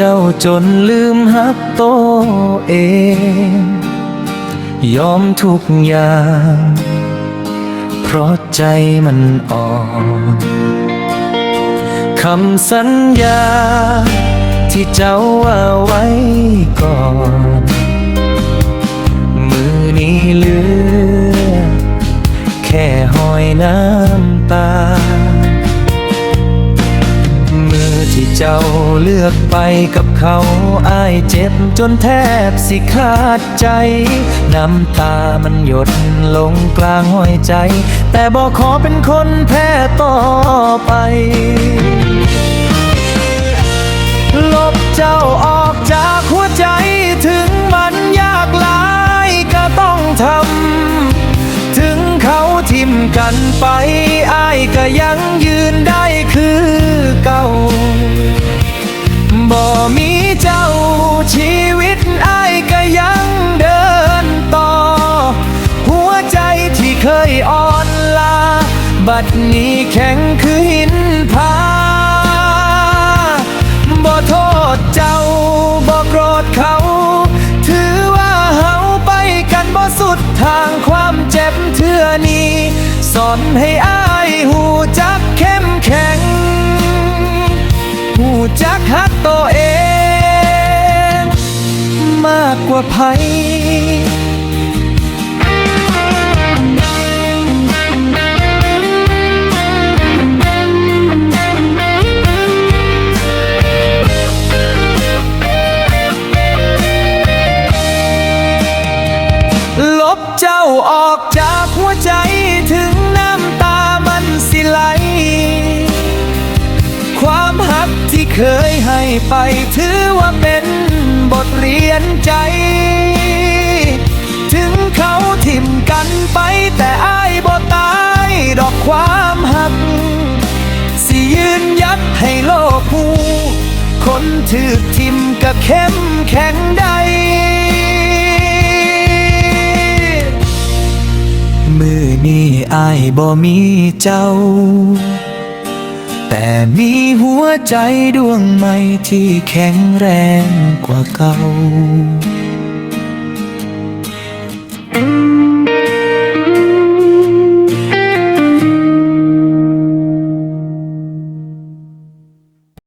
เจ้าจนลืมฮักโตวเอง ยอมทุกอย่าง เพราะใจมันอ่อนคำสัญญา ที่เจ้าว่าไว้ก่อน มือนี้เหลือ แค่หอยน้ำตา ที่เจ้าเลือกไปกับเขาอ้ายเจ็บจนแทบสิขาดใจ น้ำตามันหยดลงกลางห้อยใจ แต่บอกขอเป็นคนแพ้ต่อไป ลบเจ้าออกจากหัวใจถึงมันยากหลายก็ต้องทำ ถึงเขาทิมกันไปอ้ายก็ยังยืนได้คือเก่า บ่มีเจ้าชีวิตอ้ายก็ยังเดินต่อ หัวใจที่เคยอ่อนลา บัดนี้แข็งคือหินผาบ่โทษเจ้าบ่โกรธเขา ถือว่าเฮาไปกันบ่สุดทางความเจ็บเทื่อนี้ สอนให้อา กว่าไผลบเจ้าออกจากหัวใจถึงน้ำตามันสิไหล ความหักที่เคยให้ไปถือว่าเป็น ให้โลกหูคนถือทิมก็เข้มแข็งได้มือนี้อายบ่มีเจ้า แต่มีหัวใจดวงใหม่ที่แข็งแรงกว่าเก่า